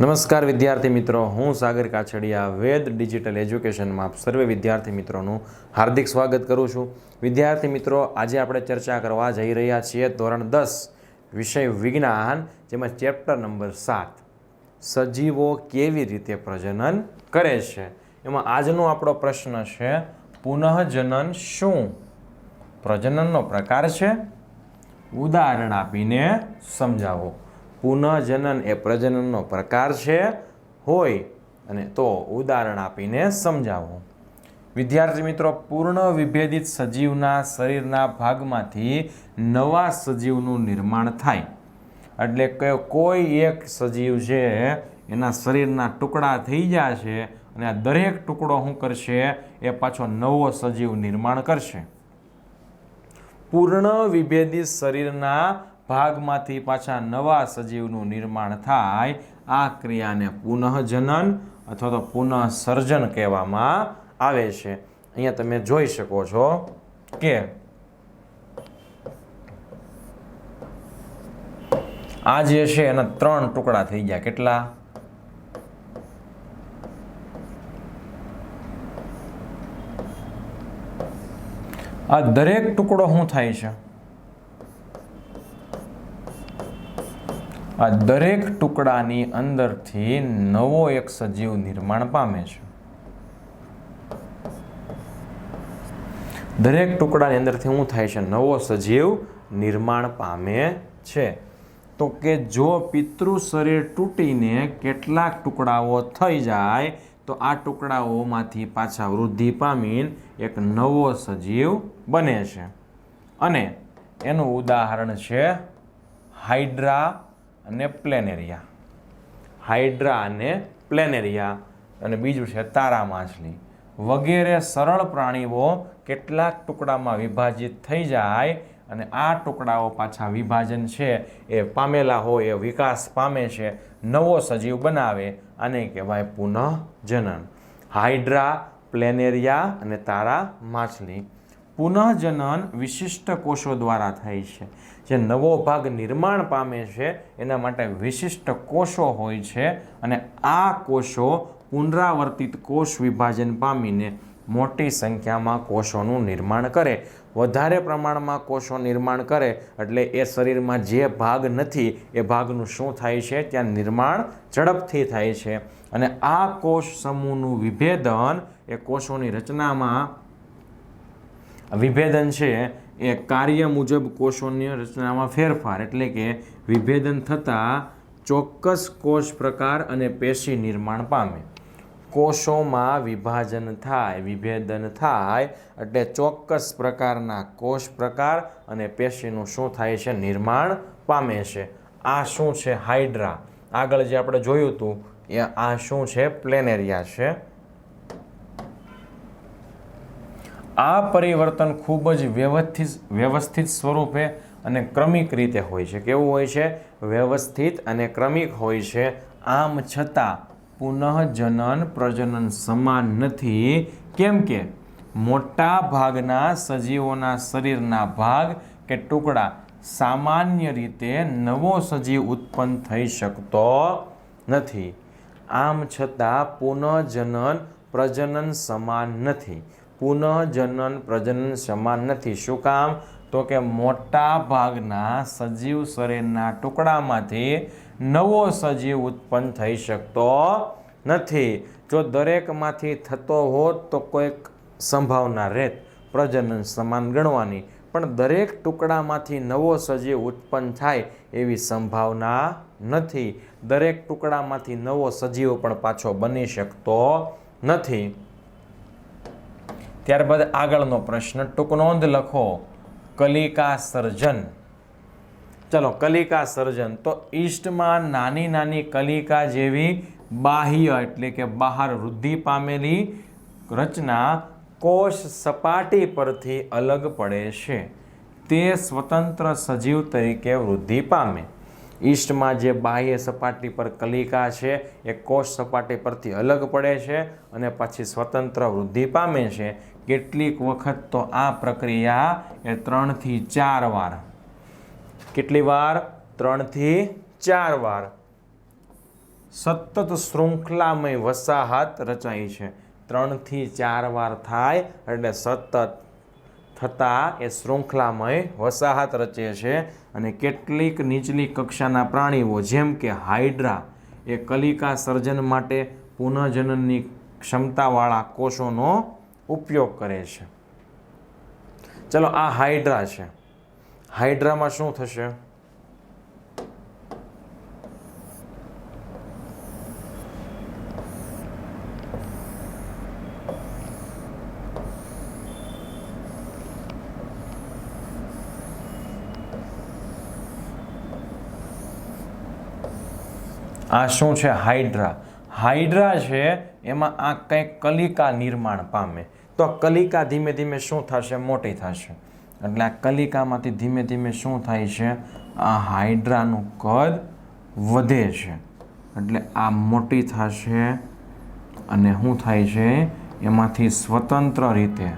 નમસ્કાર વિદ્યાર્થી મિત્રો, હું સાગર કાછડિયા, વેદ ડિજિટલ એજ્યુકેશનમાં સર્વે વિદ્યાર્થી મિત્રોનું હાર્દિક સ્વાગત કરું છું. વિદ્યાર્થી મિત્રો, આજે આપણે ચર્ચા કરવા જઈ રહ્યા છીએ ધોરણ દસ, વિષય વિજ્ઞાન, જેમાં ચેપ્ટર નંબર સાત, સજીવો કેવી રીતે પ્રજનન કરે છે? એમાં આજનો આપણો પ્રશ્ન છે, પુનઃજનન શું? પ્રજનનનો પ્રકાર છે? ઉદાહરણ આપીને સમજાવો. પુનઃજનન એ પ્રજનનનો પ્રકાર છે, હોય. અને તો ઉદાહરણ આપીને સમજાવો. વિદ્યાર્થી મિત્રો, પૂર્ણ વિભેદિત સજીવના શરીરના ભાગમાંથી નવા સજીવનું નિર્માણ થાય. એટલે કે કોઈ એક સજીવ છે, એના શરીરના ટુકડા થઈ ગયા છે અને આ દરેક ટુકડો શું કરશે? એ પાછો નવો સજીવ નિર્માણ કરશે. પૂર્ણ વિભેદિત શરીરના ભાગમાંથી પાછા નવા સજીવનું નિર્માણ થાય, આ ક્રિયાને પુનઃજનન અથવા તો પુનઃસર્જન કહેવામાં આવે છે. અહીંયા તમે જોઈ શકો છો કે આ જે છે એના ત્રણ ટુકડા થઈ ગયા. કેટલા? આ દરેક ટુકડો શું થાય છે? આ દરેક ટુકડાની અંદરથી નવો એક સજીવ નિર્માણ પામે છે. દરેક ટુકડાની અંદરથી શું થાય છે? નવો સજીવ નિર્માણ પામે છે. તો કે જો પિતૃ શરીર તૂટીને કેટલાક ટુકડાઓ થઈ જાય, તો આ ટુકડાઓમાંથી પાછા વૃદ્ધિ પામીને એક નવો સજીવ બને છે. અને એનું ઉદાહરણ છે હાઇડ્રા અને પ્લેનેરિયા હાઇડ્રા અને પ્લેનેરિયા અને બીજું છે તારા માછલી. વગેરે સરળ પ્રાણીઓ કેટલાક ટુકડામાં વિભાજિત થઈ જાય અને આ ટુકડાઓ પાછા વિભાજન છે. એ પામેલા હોય, એ વિકાસ પામે છે, નવો સજીવ બનાવે આને કહેવાય પુનઃજનન. હાઇડ્રા પ્લેનેરિયા અને તારા માછલી. પુનઃજનન વિશિષ્ટ કોષો દ્વારા થાય છે. જે નવો ભાગ નિર્માણ પામે છે, એના માટે વિશિષ્ટ કોષો હોય છે અને આ કોષો પુનરાવર્તિત કોષ વિભાજન પામીને મોટી સંખ્યામાં કોષોનું નિર્માણ કરે. વધારે પ્રમાણમાં કોષો નિર્માણ કરે એટલે એ શરીરમાં જે ભાગ નથી, એ ભાગનું શું થાય છે? ત્યાં નિર્માણ ઝડપથી થાય છે. અને આ કોષ સમૂહનું વિભેદન એ કોષોની રચનામાં વિભેદન છે એ કાર્ય મુજબ કોષોની રચનામાં ફેરફાર એટલે કે વિભેદન થતાં ચોક્કસ કોષ પ્રકાર અને પેશી નિર્માણ પામે. કોષોમાં વિભાજન થાય, વિભેદન થાય એટલે ચોક્કસ પ્રકારના કોષ પ્રકાર અને પેશીનું શું થાય છે નિર્માણ પામે છે. આ શું છે હાઇડ્રા આગળ જે આપણે જોયું હતું, એ આ શું છે? પ્લેનેરિયા છે. આ પરિવર્તન ખૂબ જ વ્યવસ્થિત વ્યવસ્થિત સ્વરૂપે અને ક્રમિક રીતે હોય છે. કેવું હોય છે? વ્યવસ્થિત અને ક્રમિક હોય છે. આમ છતાં પુનઃજનન પ્રજનન સમાન નથી. કેમ કે મોટા ભાગના સજીવોના શરીરના ભાગ કે ટુકડા સામાન્ય રીતે નવો સજીવ ઉત્પન્ન થઈ શકતો નથી. આમ છતાં પુનઃજનન પ્રજનન સમાન નથી. પુનઃજનન પ્રજનન સમાન નથી. શું કામ? તો કે મોટા ભાગના સજીવ શરીરના ટુકડામાંથી નવો સજીવ ઉત્પન્ન થઈ શકતો નથી. જો દરેકમાંથી થતો હોત તો કોઈક સંભાવના રહેત. પ્રજનન સમાન ગણવાની. પણ દરેક ટુકડામાંથી નવો સજીવ ઉત્પન્ન થાય એવી સંભાવના નથી. દરેક ટુકડામાંથી નવો સજીવ પણ પાછો બની શકતો નથી. ત્યારબાદ આગળનો પ્રશ્ન, ટૂંક નોંધ લખો, કલિકા સર્જન. ચલો, કલિકા સર્જન. તો ઈસ્ટમાં નાની નાની કલિકા જેવી બાહ્ય એટલે કે બહાર વૃદ્ધિ પામેલી રચના કોષ સપાટી પરથી અલગ પડે છે. તે સ્વતંત્ર સજીવ તરીકે વૃદ્ધિ પામે. ઈસ્ટમાં જે બાહ્ય સપાટી પર કલિકા છે, એ કોષ સપાટી પરથી અલગ પડે છે અને પછી સ્વતંત્ર વૃદ્ધિ પામે છે. કેટલીક વખત તો આ પ્રક્રિયા એ ત્રણથી ચાર વાર. કેટલી વાર? ત્રણથી ચાર વાર. સતત શૃંખલામય વસાહત રચાય છે. ત્રણથી ચાર વાર થાય એટલે સતત થતાં એ શૃંખલામય વસાહત રચે છે અને કેટલીક નીચલી કક્ષાના પ્રાણીઓ, જેમ કે હાઇડ્રા એ કલિકા સર્જન માટે પુનઃજનનની ક્ષમતાવાળા કોષોનો ઉપયોગ કરે છે. ચલો આ હાઇડ્રા છે. હાઇડ્રામાં શું થશે? આ શું છે? હાઇડ્રા. હાઇડ્રા છે, એમાં આ કંઈક કલિકા નિર્માણ પામે. તો આ કલિકા ધીમે ધીમે શું થશે? મોટી થશે. એટલે આ કલિકામાંથી ધીમે ધીમે શું થાય છે? આ હાઇડ્રાનું કદ વધે છે. એટલે આ મોટી થશે અને શું થાય છે? એમાંથી સ્વતંત્ર રીતે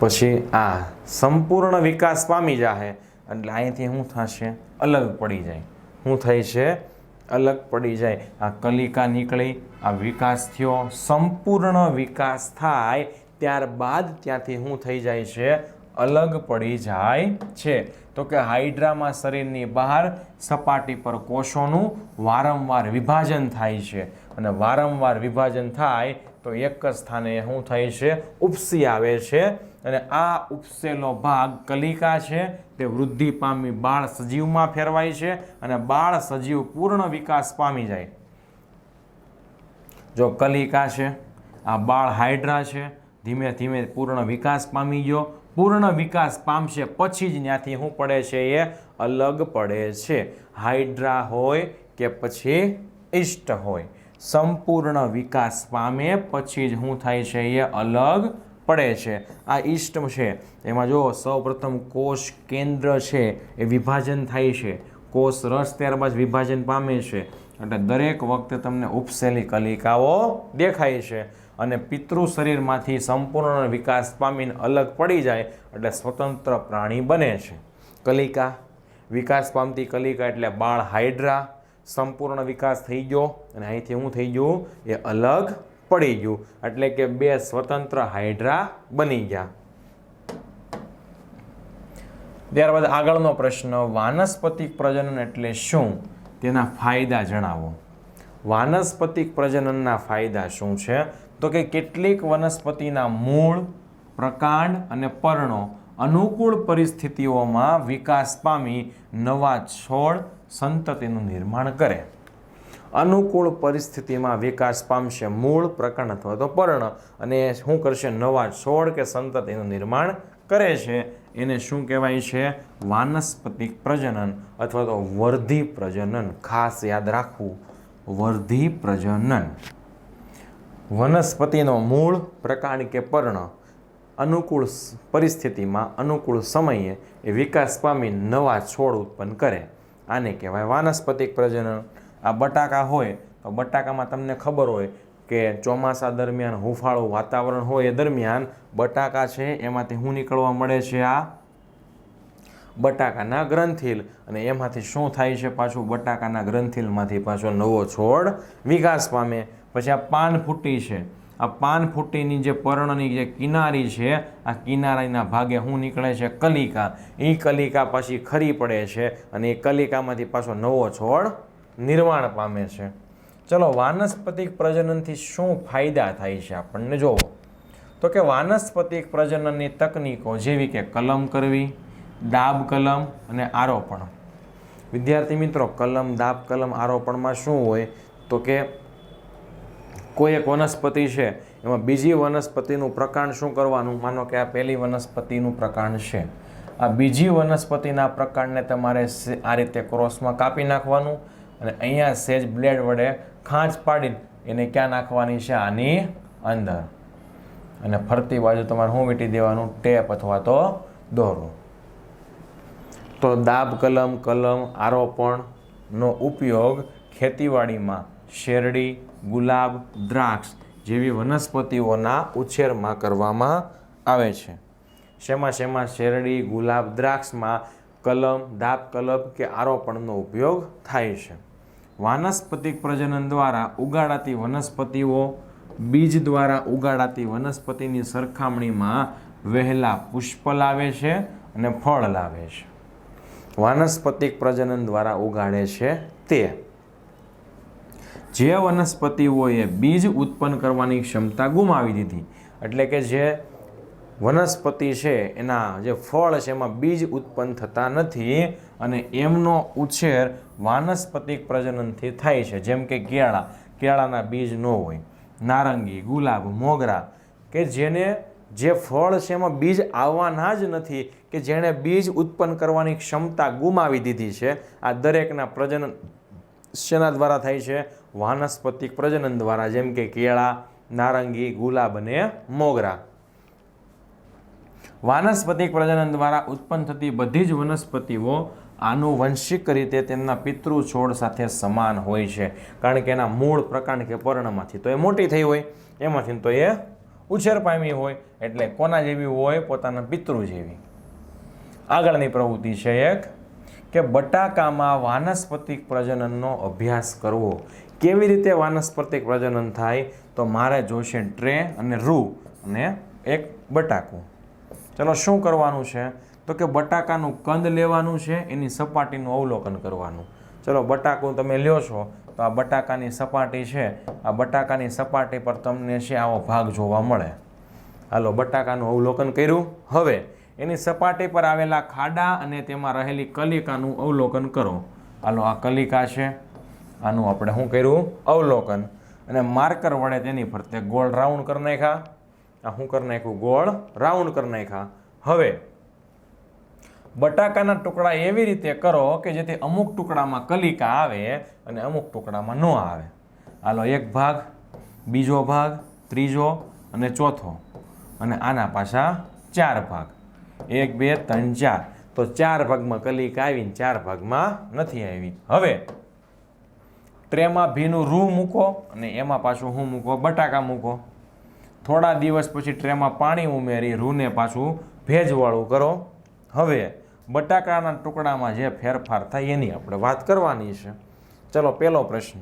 પછી આ સંપૂર્ણ વિકાસ પામી જાહે. એટલે અહીંથી શું થશે? અલગ પડી જાય. શું થાય છે? અલગ પડી જાય. આ કલિકા નીકળી, આ વિકાસ થયો, સંપૂર્ણ વિકાસ થાય, ત્યારબાદ ત્યાંથી શું થઈ જાય છે? અલગ પડી જાય છે. તો કે હાઇડ્રામાં શરીરની બહાર સપાટી પર કોષોનું વારંવાર વિભાજન થાય છે. અને વારંવાર વિભાજન થાય તો એક જ સ્થાને શું થાય છે? ઉપસી આવે છે અને આ ઉપસેલો ભાગ કલિકા છે. તે વૃદ્ધિ પામી બાળ સજીવમાં ફેરવાય છે અને બાળ સજીવ પૂર્ણ વિકાસ પામી જાય. જો કલિકા છે, આ બાળ હાઇડ્રા છે, ધીમે ધીમે પૂર્ણ વિકાસ પામી ગયો. પૂર્ણ વિકાસ પામશે પછી જ ત્યાંથી શું પડે છે એ અલગ પડે છે. હાઇડ્રા હોય કે પછી ઇષ્ટ હોય. સંપૂર્ણ વિકાસ પામે પછી જ શું થાય છે એ અલગ પડે છે. આ ઈષ્ટ છે. એમાં જો સૌપ્રથમ કોષ કેન્દ્ર છે એ વિભાજન થાય છે. કોષ રસ ત્યારબાદ વિભાજન પામે છે. એટલે દરેક વખતે તમને ઉપસેલી કલિકાઓ દેખાય છે. અને પિતૃ શરીરમાંથી સંપૂર્ણ વિકાસ પામીને અલગ પડી જાય એટલે સ્વતંત્ર પ્રાણી બને છે. કલિકા. વિકાસ પામતી કલિકા એટલે બાળ હાઇડ્રા સંપૂર્ણ વિકાસ થઈ ગયો અને અહીંથી હું થઈ ગયું એ અલગ પડી ગયું. એટલે કે બે સ્વતંત્ર હાઇડ્રા બની ગયા. ત્યારબાદ આગળનો પ્રશ્ન, વાનસ્પતિક પ્રજનન એટલે શું? તેના ફાયદા જણાવો. વાનસ્પતિક પ્રજનનના ફાયદા શું છે? તો કે કેટલીક વનસ્પતિના મૂળ, પ્રકાંડ અને પર્ણો અનુકૂળ પરિસ્થિતિઓમાં વિકાસ પામી નવા છોડ સંતતિનું નિર્માણ કરે. અનુકૂળ પરિસ્થિતિમાં વિકાસ પામશે મૂળ પ્રકરણ અથવા તો પર્ણ અને શું કરશે? નવા છોડ કે સંતતિનું નિર્માણ કરે છે. એને શું કહેવાય છે? વાનસ્પતિક પ્રજનન અથવા તો વર્ધી પ્રજનન. ખાસ યાદ રાખવું. વર્ધી પ્રજનન. વનસ્પતિનો મૂળ પ્રકાંડ કે પર્ણ અનુકૂળ પરિસ્થિતિમાં અનુકૂળ સમયે એ વિકાસ પામી નવા છોડ ઉત્પન્ન કરે. આને કહેવાય વાનસ્પતિક પ્રજનન. આ બટાકા હોય તો બટાકામાં તમને ખબર હોય કે ચોમાસા દરમિયાન હુંફાળું વાતાવરણ હોય એ દરમિયાન બટાકા છે, એમાંથી શું નીકળવા મળે છે આ બટાકાના ગ્રંથિલ. અને એમાંથી શું થાય છે પાછું? બટાકાના ગ્રંથિલમાંથી પાછો નવો છોડ વિકાસ પામે. પછી આ પાન ફૂટી છે. આ પાન ફૂટીની જે પર્ણની જે કિનારી છે, આ કિનારીના ભાગે શું નીકળે છે કલિકા. એ કલિકા પાછી ખરી પડે છે અને એ કલિકામાંથી પાછો નવો છોડ નિર્માણ પામે છે. ચલો, વાનસ્પતિક પ્રજનનથી શું ફાયદા થાય છે આપણને? જોવો તો કે વાનસ્પતિક પ્રજનનની તકનીકો જેવી કે કલમ કરવી, દાબ કલમ અને આરોપણ. વિદ્યાર્થી મિત્રો, કલમ, દાબ કલમ આરોપણમાં શું હોય? તો કે કોઈ એક વનસ્પતિ છે, એમાં બીજી વનસ્પતિનું પ્રકાંડ શું કરવાનું? માનો કે આ પહેલી વનસ્પતિનું પ્રકાંડ છે. આ બીજી વનસ્પતિના પ્રકાંડને તમારે આ રીતે ક્રોસમાં કાપી નાખવાનું અને અહીંયા સેજ બ્લેડ વડે ખાંચ પાડી એને ક્યાં નાખવાની છે? આની અંદર. અને ફરતી બાજુ તમારે શું વીંટી દેવાનું? ટેપ અથવા તો દોરો. તો દાબ કલમ કલમ, આરોપણનો ઉપયોગ ખેતીવાડીમાં શેરડી, ગુલાબ, દ્રાક્ષ જેવી વનસ્પતિઓના ઉછેરમાં કરવામાં આવે છે. શેમાં શેમાં શેરડી, ગુલાબ, દ્રાક્ષમાં કલમ દાબ કલબ કે આરોપણનો ઉપયોગ થાય છે. વાનસ્પતિક પ્રજનન દ્વારા ઉગાડાતી વનસ્પતિઓ બીજ દ્વારા ઉગાડાતી વનસ્પતિની સરખામણીમાં વહેલા પુષ્પ લાવે છે અને ફળ લાવે છે. વાનસ્પતિક પ્રજનન દ્વારા ઉગાડે છે તે. જે વનસ્પતિઓએ બીજ ઉત્પન્ન કરવાની ક્ષમતા ગુમાવી દીધી. એટલે કે જે વનસ્પતિ છે, એના જે ફળ છે, એમાં બીજ ઉત્પન્ન થતા નથી અને એમનો ઉછેર વાનસ્પતિક પ્રજનનથી થાય છે. જેમ કે કેળા. કેળાના બીજ ન હોય. નારંગી, ગુલાબ, મોગરા કે જેને જે ફળ છે, એમાં બીજ આવવાના જ નથી કે જેણે બીજ ઉત્પન્ન કરવાની ક્ષમતા ગુમાવી દીધી છે. આ દરેકના પ્રજનન શેના દ્વારા થાય છે? વાનસ્પતિક પ્રજનન દ્વારા જેમ કે કેળા, નારંગી, ગુલાબ અને મોગરા. વાનસ્પતિક પ્રજનન દ્વારા ઉત્પન્ન થતી બધી જ વનસ્પતિઓ આનુવંશિક રીતે તેમના પિતૃ છોડ સાથે સમાન હોય છે. કારણ કે એના મૂળ પ્રકાંડ કે પર્ણમાંથી તો એ મોટી થઈ હોય, એમાંથી તો એ ઉછેર પામી હોય, એટલે કોના જેવી હોય? પોતાના પિતૃ જેવી. આગળની પ્રવૃત્તિ છે એક કે બટાકામાં વાનસ્પતિક પ્રજનનનો અભ્યાસ કરવો. કેવી રીતે વાનસ્પતિક પ્રજનન થાય, તો મારે જોશે ટ્રે અને રૂ અને એક બટાકું. ચલો, શું કરવાનું છે? તો કે બટાકાનું કંદ લેવાનું છે, એની સપાટીનું અવલોકન કરવાનું. ચલો, બટાકું તમે લ્યો છો, તો આ બટાકાની સપાટી છે, આ બટાકાની સપાટી પર તમને છે આવો ભાગ જોવા મળે. હાલો, બટાકાનું અવલોકન કર્યું. હવે, એની સપાટી પર આવેલા ખાડા અને તેમાં રહેલી કલિકાનું અવલોકન કરો. હાલો, આ કલિકા છે. આનું આપણે શું કર્યું? અવલોકન. અને માર્કર વડે તેની ફરતે ગોળ રાઉન્ડ કરી નાખ્યા. આ શું કરી નાખ્યું? ગોળ રાઉન્ડ કરી નાખ્યા. હવે, બટાકાના ટુકડા એવી રીતે કરો કે જેથી અમુક ટુકડામાં કલિકા આવે અને અમુક ટુકડામાં ન આવે. હાલો, એક ભાગ, બીજો ભાગ, ત્રીજો અને ચોથો. અને આના પાછા ચાર ભાગ. એક, બે, ત્રણ, ચાર. તો ચાર ભાગમાં કલિકા આવીને ચાર ભાગમાં નથી આવી. હવે ટ્રેમાં ભીનું રૂ મૂકો અને એમાં પાછું હું મૂકો, બટાકા મૂકો. થોડા દિવસ પછી ટ્રેમાં પાણી ઉમેરી રૂને પાછું ભેજવાળું કરો. હવે બટાકાના ટુકડામાં જે ફેરફાર થાય એની આપણે વાત કરવાની છે. ચલો પહેલો પ્રશ્ન.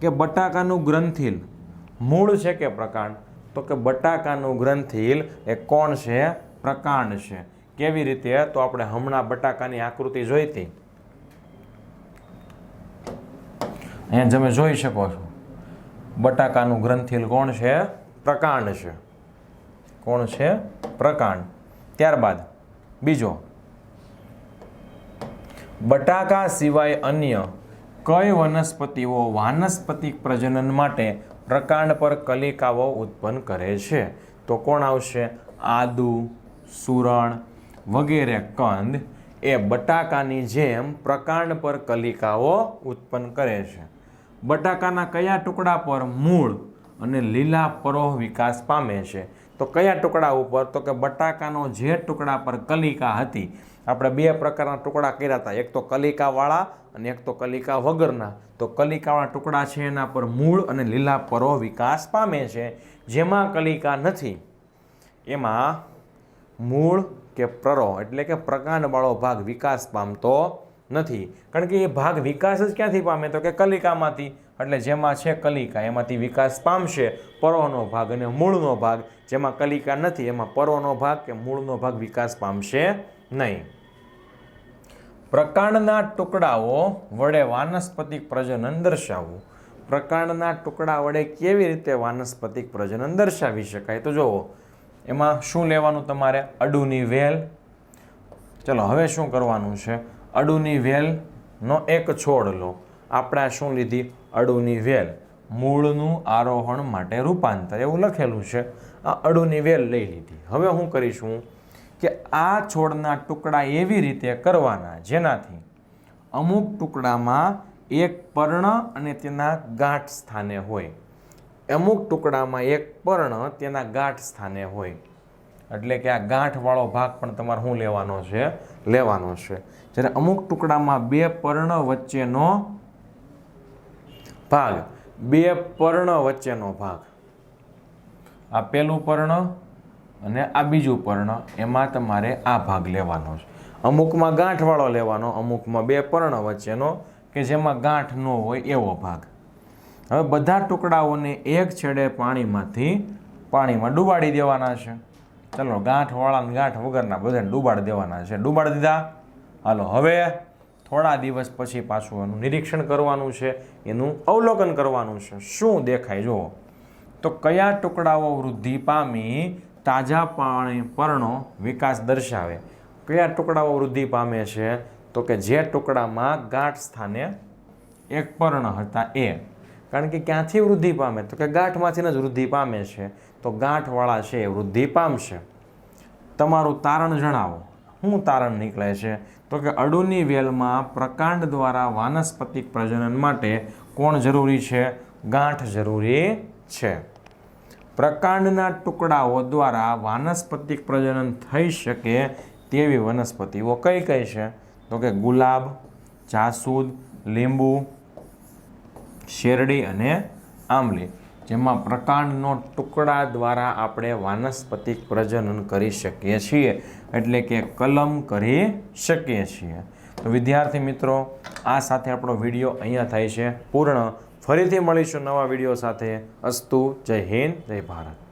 કે બટાકાનું ગ્રંથિલ મૂળ છે કે પ્રકાંડ? તો કે બટાકાનું ગ્રંથિલ એ કોણ છે? પ્રકાંડ છે. કેવી રીતે? તો આપણે હમણાં બટાકાની આકૃતિ જોઈ હતી અહીંયા તમે જોઈ શકો છો. બટાકાનું ગ્રંથિલ કોણ છે? પ્રકાંડ છે. કોણ છે? પ્રકાંડ. ત્યારબાદ, બીજો. બટાકા સિવાય અન્ય કઈ વનસ્પતિઓ વાનસ્પતિક પ્રજનન માટે પ્રકાંડ પર કલિકાઓ ઉત્પન્ન કરે છે? તો કોણ આવશે? આદુ, સુરણ વગેરે કંદ એ બટાકાની જેમ પ્રકાંડ પર કલિકાઓ ઉત્પન્ન કરે છે. બટાકાના કયા ટુકડા પર મૂળ અને લીલા પરોહ વિકાસ પામે છે? તો કયા ટુકડા ઉપર? તો કે બટાકાનો જે ટુકડા પર કલિકા હતી. આપણે બે પ્રકારના ટુકડા કર્યા હતા. એક તો કલિકાવાળા અને એક તો કલિકા વગરના. તો કલિકાવાળા ટુકડા છે એના પર મૂળ અને લીલા પરો વિકાસ પામે છે. જેમાં કલિકા નથી. એમાં મૂળ કે પ્રરો એટલે કે પ્રકાંડવાળો ભાગ વિકાસ પામતો નથી. કારણ કે એ ભાગ વિકાસ જ ક્યાંથી પામે? તો કે કલિકામાંથી. એટલે જેમાં છે કલિકા, એમાંથી વિકાસ પામશે પરોનો ભાગ અને મૂળનો ભાગ. જેમાં કલિકા નથી, એમાં પરોનો ભાગ કે મૂળનો ભાગ વિકાસ પામશે નહીં. પ્રકાંડના ટુકડાઓ વડે વાનસ્પતિક પ્રજનન દર્શાવવું. પ્રકાંડના ટુકડા વડે કેવી રીતે વાનસ્પતિક પ્રજનન દર્શાવી શકાય? તો જુઓ, એમાં શું લેવાનું તમારે? અડુની વેલ. ચલો, હવે શું કરવાનું છે? અડુની વેલનો એક છોડ લો. આપણે શું લીધી? અડુની વેલ. મૂળનું આરોહણ માટે રૂપાંતર. એવું લખેલું છે. આ અડુની વેલ લઈ લીધી. હવે હું કરીશું કે આ છોડના ટુકડા એવી રીતે કરવાના જેનાથી અમુક ટુકડામાં એક પર્ણ અને તેના ગાંઠ સ્થાને હોય. અમુક ટુકડામાં એક પર્ણ તેના ગાંઠ સ્થાને હોય. એટલે કે આ ગાંઠવાળો ભાગ પણ તમારે શું લેવાનો છે? લેવાનો છે. જ્યારે અમુક ટુકડામાં બે પર્ણ વચ્ચેનો ભાગ, બે પર્ણ વચ્ચેનો ભાગ. આ પેલું પર્ણ અને આ બીજું પર્ણ, એમાં તમારે આ ભાગ લેવાનો છે. અમુકમાં ગાંઠવાળો લેવાનો, અમુકમાં બે પર્ણ વચ્ચેનો, કે જેમાં ગાંઠ ન હોય એવો ભાગ. હવે બધા ટુકડાઓને એક છેડે પાણીમાંથી પાણીમાં ડૂબાડી દેવાના છે. ચલો, ગાંઠવાળા ગાંઠ વગરના બધાને ડૂબાડી દેવાના છે. ડૂબાડી દીધા? હાલો, હવે થોડા દિવસ પછી પાછું એનું નિરીક્ષણ કરવાનું છે, એનું અવલોકન કરવાનું છે. શું દેખાય? જુઓ. તો કયા ટુકડાઓ વૃદ્ધિ પામી તાજા પાણી પર્ણો વિકાસ દર્શાવે? કયા ટુકડાઓ વૃદ્ધિ પામે છે? તો કે જે ટુકડામાં ગાંઠ સ્થાને એક પર્ણ હતા એ. કારણ કે ક્યાંથી વૃદ્ધિ પામે? તો કે ગાંઠમાંથી જ વૃદ્ધિ પામે છે. તો ગાંઠવાળા છે એ વૃદ્ધિ પામશે તમારું તારણ જણાવો. શું તારણ નીકળે છે? તો કે અડુની વેલમાં પ્રકાંડ દ્વારા વાનસ્પતિક પ્રજનન માટે કોણ જરૂરી છે? ગાંઠ જરૂરી છે. પ્રકાંડના ટુકડાઓ દ્વારા વાનસ્પતિક પ્રજનન થઈ શકે તેવી વનસ્પતિઓ કઈ કઈ છે? તો કે ગુલાબ, જાસૂદ, લીંબુ, શેરડી અને આંબલી. જેમાં પ્રકાંડનો ટુકડા દ્વારા આપણે વાનસ્પતિક પ્રજનન કરી શકીએ છીએ, એટલે કે કલમ કરી શકીએ છીએ. તો વિદ્યાર્થી મિત્રો, આ સાથે આપણો વીડિયો અહીંયા થાય છે પૂર્ણ. ફરીથી મળીશું નવા વીડિયો સાથે. અસ્તુ, જય હિન્દ, જય ભારત.